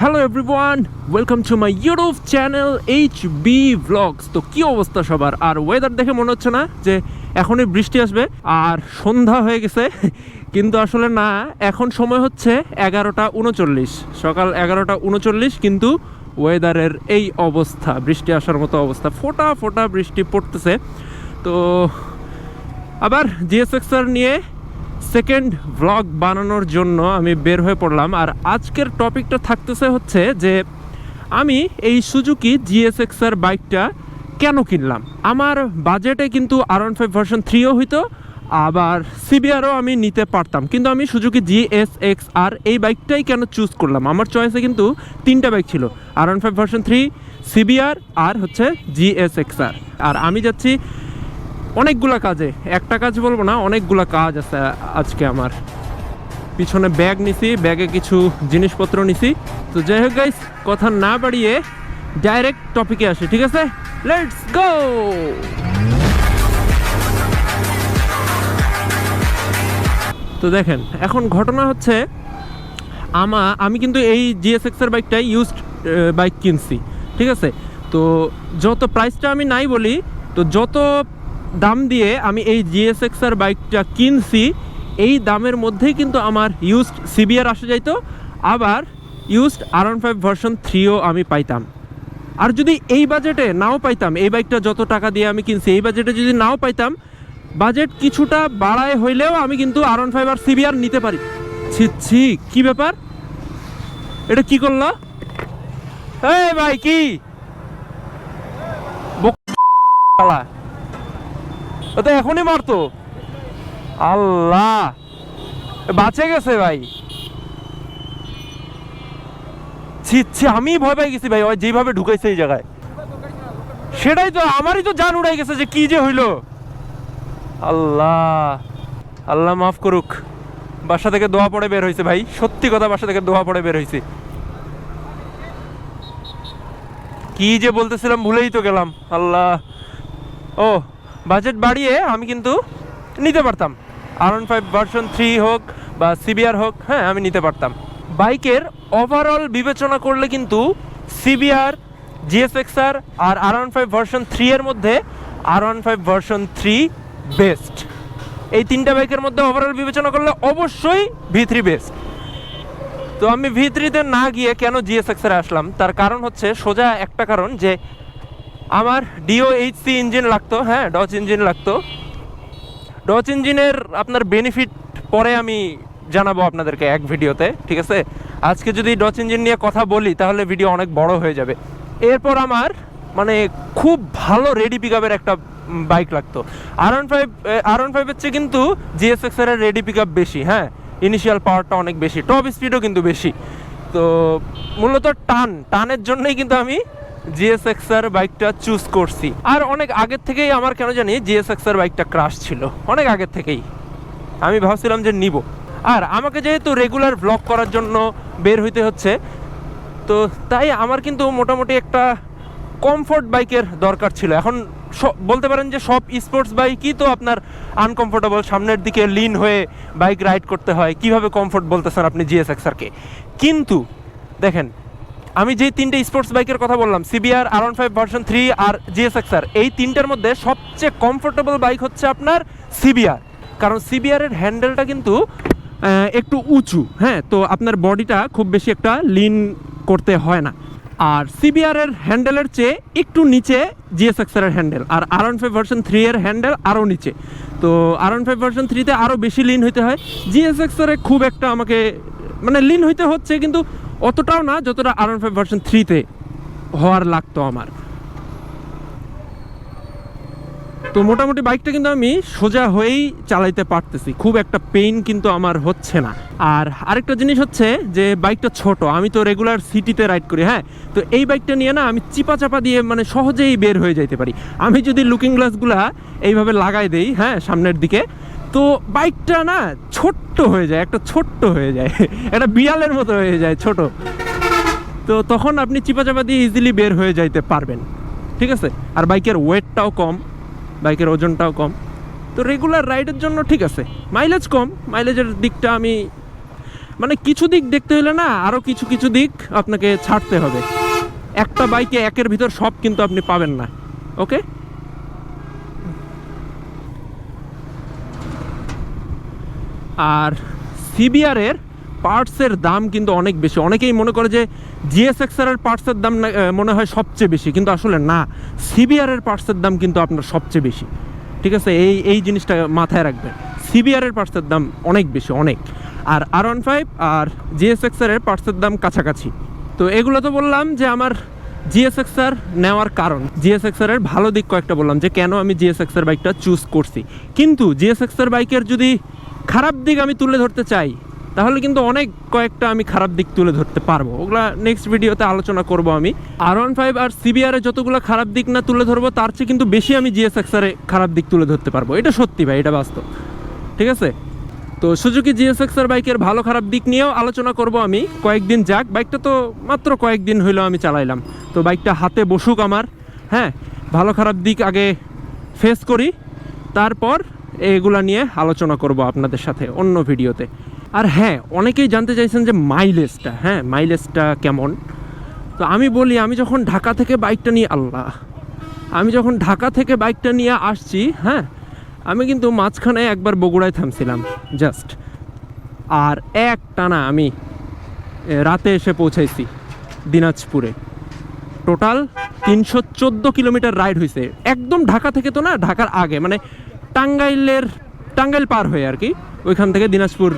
Hello everyone welcome to my YouTube channel H B vlogs তো কি অবস্থা সবার? আর ওয়েদার দেখে মনে হচ্ছে না যে এখনই বৃষ্টি আসবে। আর সন্ধ্যা হয়ে গেছে, কিন্তু আসলে না, এখন সময় হচ্ছে এগারোটা উনচল্লিশ। সকাল এগারোটা উনচল্লিশ, কিন্তু ওয়েদারের এই অবস্থা, বৃষ্টি আসার মতো অবস্থা, ফোটা ফোটা বৃষ্টি পড়তেছে। তো আবার জিএসএক্সআর নিয়ে সেকেন্ড ভ্লগ বানানোর জন্য আমি বের হয়ে পড়লাম। আর আজকের টপিকটা থাকতেছে হচ্ছে যে, আমি এই সুজুকি জিএসএক্সআর বাইকটা কেন কিনলাম? আমার বাজেটে কিন্তু আর ওয়ান ফাইভ ভার্সন থ্রিও হইতো, আবার সিবিআরও আমি নিতে পারতাম। কিন্তু আমি সুজুকি জিএসএক্স আর এই বাইকটাই কেন চুজ করলাম? আমার চয়েসে কিন্তু তিনটা বাইক ছিল R one five version three CBR আর হচ্ছে জিএসএক্সআর আর আমি যাচ্ছি অনেকগুলা কাজে, একটা কাজ বলব না, অনেকগুলা কাজ আছে আজকে আমার। পিছনে ব্যাগ নিছি, ব্যাগে কিছু জিনিসপত্র নিছি। তো যাই হোক গাইস কথা না বাড়িয়ে ডাইরেক্ট টপিকে আসি, ঠিক আছে? লেটস গো তো দেখেন, এখন ঘটনা হচ্ছে, আমা, আমি কিন্তু এই জিএসএক্স এর বাইকটাই ইউজড বাইক কিনছি, ঠিক আছে? তো যত প্রাইসটা আমি নাই বলি, তো যত দাম দিয়ে আমি এই জিএসএক্স এর বাইকটা কিনছি, এই দামের মধ্যেই কিন্তু আমার ইউজড সিবিআর আসে যাইতো, আবার ইউজড আর ফাইভ ভার্সন থ্রিও আমি পাইতাম। আর যদি এই বাজেটে নাও পাইতাম, এই বাইকটা যত টাকা দিয়ে আমি কিনছি, এই বাজেটে যদি নাও পাইতাম বাজেট কিছুটা বাড়ায় হইলেও আমি কিন্তু আর ওয়ান ফাইভ আর সিবিআর নিতে পারি। ছি ছি, কি ব্যাপার? এটা কি করল? এই ভাই, কি? ও তো এখনই মারতো। আল্লাহ। বাঁচে গেছে ভাই। ছি ছি, আমি ভয় পেয়ে গেছি ভাই, ওই যেভাবে ঢুকাইছে এই জায়গায়। সেটাই তো, আমারই তো জান উড়াই গেছে যে কি যে হইল। আল্লাহ আল্লাহ মাফ করুক। বাসা থেকে দোয়া পড়ে বের হয়েছে ভাই। সত্যি কথা, বাসা থেকে দোয়া পড়ে বের হয়েছে কি যে বলতেছিলাম, ভুলেই তো গেলাম। আল্লাহ। ও বাজেট বাড়িয়ে আমি কিন্তু নিতে পারতাম। R one five version three হোক বা সিবিআর হোক হ্যাঁ আমি নিতে পারতাম। বাইকের ওভারঅল বিবেচনা করলে কিন্তু সিবিআর জিএসএক্সআর আর R one five version three এর মধ্যে R one five version three best এই তিনটা বাইকের মধ্যে ওভারঅল বিবেচনা করলে অবশ্যই ভি থ্রি বেস্ট তো আমি ভি থ্রিতে না গিয়ে কেন জিএসএক্সআরে আসলাম? তার কারণ হচ্ছে সোজা একটা কারণ যে আমার ডিও এইচসি ইঞ্জিন লাগতো হ্যাঁ ডচ ইঞ্জিন লাগতো। ডচ ইঞ্জিনের আপনার বেনিফিট পরে আমি জানাব আপনাদেরকে এক ভিডিওতে, ঠিক আছে? আজকে যদি ডচ ইঞ্জিন নিয়ে কথা বলি, তাহলে ভিডিও অনেক বড় হয়ে যাবে। এরপর আমার মানে খুব ভালো রেডি পিক একটা বাইক লাগতো। R one five R one ফাইভের চেয়ে কিন্তু জিএসএক্স এর রেডি পিক বেশি হ্যাঁ? ইনিশিয়াল পাওয়ারটা অনেক বেশি টপ স্পিডও কিন্তু বেশি। তো, মূলত টান, টানের জন্যই কিন্তু আমি জিএসএক্স এর বাইকটা চুজ করছি। আর অনেক আগের থেকেই আমার কেন জানি জিএসএক্স এর বাইকটা ক্রাশ ছিল। অনেক আগের থেকেই। আমি ভাবছিলাম যে নিব। আর আমাকে যেহেতু রেগুলার ব্লগ করার জন্য বের হইতে হচ্ছে, তো তাই আমার কিন্তু মোটামুটি একটা কমফোর্ট বাইকের দরকার ছিল। এখন বলতে পারেন যে সব স্পোর্টস বাইকই তো আপনার আনকমফোর্টেবল সামনের দিকে লিন হয়ে বাইক রাইড করতে হয়। কীভাবে কমফোর্ট বলতেছেন আপনি জিএসএক্সআরকে? কিন্তু দেখেন আমি যে তিনটে স্পোর্টস বাইকের কথা বললাম CBR R five version three আর জিএসএক্সআর এই তিনটার মধ্যে সবচেয়ে কমফোর্টেবল বাইক হচ্ছে আপনার সিবিআর কারণ সিবিআর এর হ্যান্ডেলটা কিন্তু একটু উঁচু হ্যাঁ? তো আপনার বডিটা খুব বেশি একটা লিন করতে হয় না। আর সিবিআর এর হ্যান্ডেলের চেয়ে একটু নিচে জিএসএক্সআর এর হ্যান্ডেল আর R one five version three এর হ্যান্ডেল আরও নিচে। তো আর ওয়ান ফাইভ ভার্সন থ্রিতে আরও বেশি লিন হইতে হয়। জিএসএক্সআর খুব একটা আমাকে মানে লিন হইতে হচ্ছে, কিন্তু অতটাও না যতটা আর ফাইভ ভার্সন থ্রিতে হওয়ার লাগতো আমার। তো মোটামুটি বাইকটা কিন্তু আমি সোজা হয়েই চালাইতে পারতেছি। খুব একটা পেইন কিন্তু আমার হচ্ছে না। আর আরেকটা জিনিস হচ্ছে যে বাইকটা ছোট, আমি তো রেগুলার সিটিতে রাইড করি হ্যাঁ? তো এই বাইকটা নিয়ে না আমি চিপা চাপা দিয়ে মানে সহজেই বের হয়ে যাইতে পারি। আমি যদি লুকিং গ্লাসগুলা এইভাবে লাগাই দেই হ্যাঁ সামনের দিকে তো বাইকটা না ছোট্ট হয়ে যায়, একটা ছোট্ট হয়ে যায়, একটা বিড়ালের মতো হয়ে যায় ছোট। তো তখন আপনি চিপা চাপা দিয়ে ইজিলি বের হয়ে যাইতে পারবেন, ঠিক আছে? আর বাইকের ওয়েটটাও কম বাইকের ওজনটাও কম। তো রেগুলার রাইডের জন্য ঠিক আছে মাইলেজ কম মাইলেজের দিকটা আমি মানে কিছু দিক দেখতে হলে না আরও কিছু কিছু দিক আপনাকে ছাড়তে হবে। একটা বাইকে একের ভিতর সব কিন্তু আপনি পাবেন না ওকে আর সিবিআরের পার্টসের দাম কিন্তু অনেক বেশি। অনেকেই মনে করে যে জিএসএক্সআর এর পার্টসের দাম মনে হয় সবচেয়ে বেশি, কিন্তু আসলে না। সিবিআর এর পার্টসের দাম কিন্তু আপনার সবচেয়ে বেশি। ঠিক আছে? এই এই জিনিসটা মাথায় রাখবেন। সিবিআর এর পার্টসের দাম অনেক বেশি, অনেক। আর আর ওয়ান ফাইভ আর জিএসএক্সআর এর পার্টসের দাম কাছাকাছি। তো এগুলো তো বললাম যে আমার জিএসএক্সআর নেওয়ার কারণ। জিএসএক্সআর এর ভালো দিক কয়েকটা বললাম যে কেন আমি জিএসএক্সআর বাইকটা চুজ করছি। কিন্তু জিএসএক্সআর বাইকের যদি খারাপ দিক আমি তুলে ধরতে চাই, তাহলে কিন্তু অনেক কয়েকটা আমি খারাপ দিক তুলে ধরতে পারব। ওগুলা নেক্সট ভিডিওতে আলোচনা করব আমি। আর ওয়ান ফাইভ আর সিবিআর যতগুলো খারাপ দিক না তুলে ধরবো, তার চেয়ে কিন্তু বেশি আমি জিএসএক্সআর এ খারাপ দিক তুলে ধরতে পারব। এটা সত্যি ভাই, এটা বাস্তব। ঠিক আছে? তো সুজুকি জিএসএক্সআর বাইকের ভালো খারাপ দিক নিয়েও আলোচনা করব আমি। কয়েকদিন যাক বাইকটা তো মাত্র কয়েকদিন হইল আমি চালাইলাম। তো বাইকটা হাতে বসুক আমার হ্যাঁ? ভালো খারাপ দিক আগে ফেস করি, তারপর এগুলা নিয়ে আলোচনা করব আপনাদের সাথে অন্য ভিডিওতে। আর হ্যাঁ অনেকেই জানতে চাইছেন যে মাইলেজটা হ্যাঁ মাইলেজটা কেমন? তো আমি বলি, আমি যখন ঢাকা থেকে বাইকটা নিয়ে, আল্লাহ, আমি যখন ঢাকা থেকে বাইকটা নিয়ে আসছি হ্যাঁ আমি কিন্তু মাঝখানে একবার বগুড়ায় থামছিলাম জাস্ট আর এক টানা আমি রাতে এসে পৌঁছাইছি দিনাজপুরে। টোটাল তিনশো চোদ্দ কিলোমিটার রাইড হয়েছে একদম ঢাকা থেকে তো না, ঢাকার আগে মানে টাঙ্গাইলের, টাঙ্গাইল পার হয়ে আর কি, ওইখান থেকে দিনাজপুর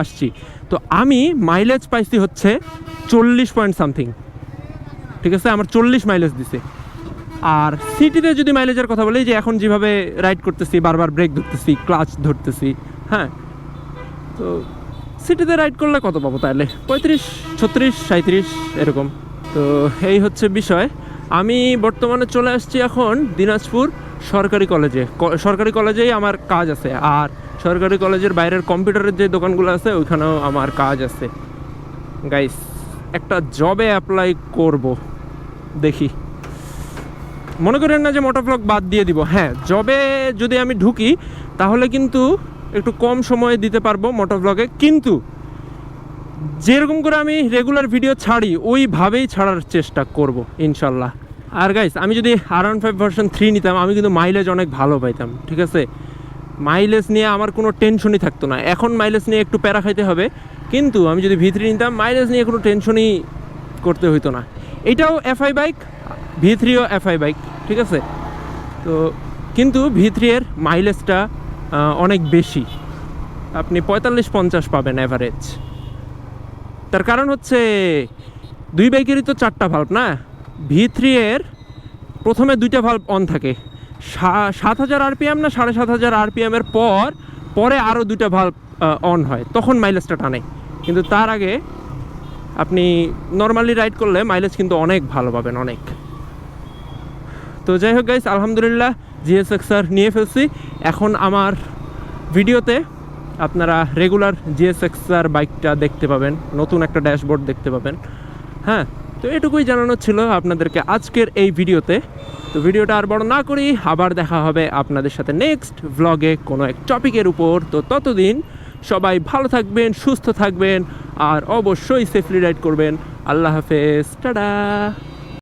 আসছি। তো আমি মাইলেজ পাইছি হচ্ছে চল্লিশ পয়েন্ট সামথিং ঠিক আছে? আমার চল্লিশ মাইলেজ দিছে। আর সিটিতে যদি মাইলেজের কথা বলি, যে এখন যেভাবে রাইড করতেছি, বারবার ব্রেক ধরতেছি ক্লাচ ধরতেছি হ্যাঁ? তো সিটিতে রাইড করলে কত পাবো তাহলে? পঁয়ত্রিশ, ছত্রিশ সাঁত্রিশ এরকম। তো এই হচ্ছে বিষয়। আমি বর্তমানে চলে আসছি এখন দিনাজপুর সরকারি কলেজে। সরকারি কলেজেই আমার কাজ আছে। আর সরকারি কলেজের বাইরের কম্পিউটারের যে দোকানগুলো আছে, ওইখানেও আমার কাজ আছে। গাইস একটা জবে অ্যাপ্লাই করব। দেখি। মনে করেন না যে মোটরব্লগ বাদ দিয়ে দিব। হ্যাঁ জবে যদি আমি ঢুকি, তাহলে কিন্তু একটু কম সময়ে দিতে পারব মোটরব্লগে কিন্তু যেরকম করে আমি রেগুলার ভিডিও ছাড়ি, ওইভাবেই ছাড়ার চেষ্টা করব, ইনশাল্লাহ। আর গাইস আমি যদি R one five version three নিতাম, আমি কিন্তু মাইলেজ অনেক ভালো পাইতাম, ঠিক আছে? মাইলেজ নিয়ে আমার কোনো টেনশনই থাকতো না। এখন মাইলেজ নিয়ে একটু প্যারা খাইতে হবে, কিন্তু আমি যদি ভি থ্রি নিতাম মাইলেজ নিয়ে কোনো টেনশনই করতে হইতো না। এটাও এফআই বাইক ভি থ্রিও এফআই বাইক ঠিক আছে? তো কিন্তু ভি থ্রি এর মাইলেজটা অনেক বেশি। আপনি পঁয়তাল্লিশ পঞ্চাশ পাবেন অ্যাভারেজ তার কারণ হচ্ছে, দুই বাইকেরই তো চারটা ভাল্ব না? ভি থ্রি এর প্রথমে দুইটা ভাল্ব অন থাকে। সাত হাজার আরপিএম না সাড়ে সাত হাজার আরপিএম এর পর, পরে আরও দুইটা ভাল্ব অন হয়। তখন মাইলেজটা টানে। কিন্তু তার আগে আপনি নর্মালি রাইড করলে মাইলেজ কিন্তু অনেক ভালো পাবেন, অনেক। তো যাই হোক গাইস আলহামদুলিল্লাহ জিএসএক্সআর নিয়ে ফেলছি। এখন আমার ভিডিওতে আপনারা রেগুলার জিএসএক্সআর বাইকটা দেখতে পাবেন, নতুন একটা ড্যাশবোর্ড দেখতে পাবেন। হ্যাঁ? তো এটুকুই জানানো ছিল আপনাদেরকে আজকের এই ভিডিওতে। তো ভিডিওটা আর বড় না করি আবার দেখা হবে আপনাদের সাথে নেক্সট ভ্লগে কোনো এক টপিকের উপর। তো ততদিন সবাই ভালো থাকবেন, সুস্থ থাকবেন, আর অবশ্যই সেফলি রাইড করবেন। আল্লাহ হাফেজ, টাটা।